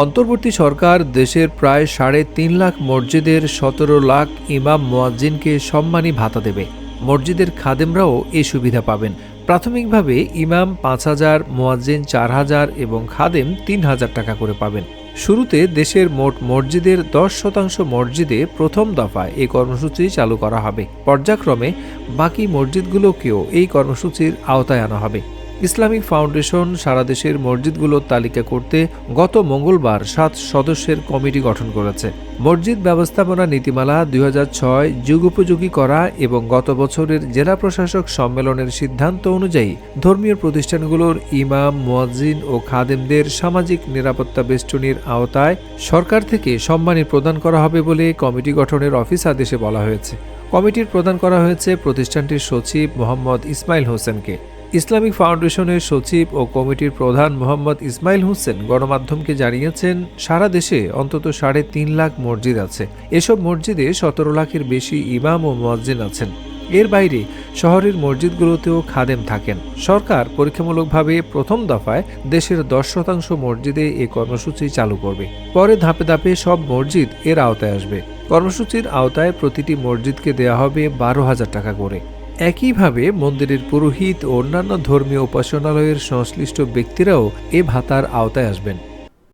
অন্তর্বর্তী সরকার দেশের প্রায় সাড়ে তিন লাখ মসজিদের সতেরো লাখ ইমাম মোয়াজ্জিনকে সম্মানী ভাতা দেবে। মসজিদের খাদেমরাও এ সুবিধা পাবেন। প্রাথমিকভাবে ইমাম পাঁচ হাজার, মোয়াজ্জিন চার হাজার এবং খাদেম তিন হাজার টাকা করে পাবেন। শুরুতে দেশের মোট মসজিদের দশ শতাংশ মসজিদে প্রথম দফায় এই কর্মসূচি চালু করা হবে। পর্যায়ক্রমে বাকি মসজিদগুলোকেও এই কর্মসূচির আওতায় আনা হবে। ইসলামিক ফাউন্ডেশন সারা দেশের মসজিদগুলোর তালিকা করতে গত মঙ্গলবার সাত সদস্যের কমিটি গঠন করেছে। মসজিদ ব্যবস্থাপনা নীতিমালা দুই হাজার ছয় যুগোপযোগী করা এবং গত বছরের জেলা প্রশাসক সম্মেলনের সিদ্ধান্ত অনুযায়ী ধর্মীয় প্রতিষ্ঠানগুলোর ইমাম, মুয়াজ্জিন ও খাদেমদের সামাজিক নিরাপত্তা বেষ্টনীর আওতায় সরকার থেকে সম্মানী প্রদান করা হবে বলে কমিটি গঠনের অফিস আদেশে বলা হয়েছে। কমিটির প্রদান করা হয়েছে প্রতিষ্ঠানটির সচিব মোহাম্মদ ইসমাইল হোসেনকে। ইসলামিক ফাউন্ডেশনের সচিব ও কমিটির প্রধান মোহাম্মদ ইসমাইল হোসেন গণমাধ্যমকে জানিয়েছেন, সারা দেশে অন্তত সাড়ে তিন লাখ মসজিদ আছে। এসব মসজিদে সতেরো লাখের বেশি ইমাম ও মুয়াজ্জিন আছেন। এর বাইরে শহরের মসজিদগুলোতেও খাদেম থাকেন। সরকার পরীক্ষামূলকভাবে প্রথম দফায় দেশের দশ শতাংশ মসজিদে এ কর্মসূচি চালু করবে। পরে ধাপে ধাপে সব মসজিদ এর আওতায় আসবে। কর্মসূচির আওতায় প্রতিটি মসজিদকে দেয়া হবে বারো হাজার টাকা করে। একইভাবে মন্দিরের পুরোহিত ও অন্যান্য ধর্মীয় উপাসনালয়ের সংশ্লিষ্ট ব্যক্তিরাও এ ভাতার আওতায় আসবেন।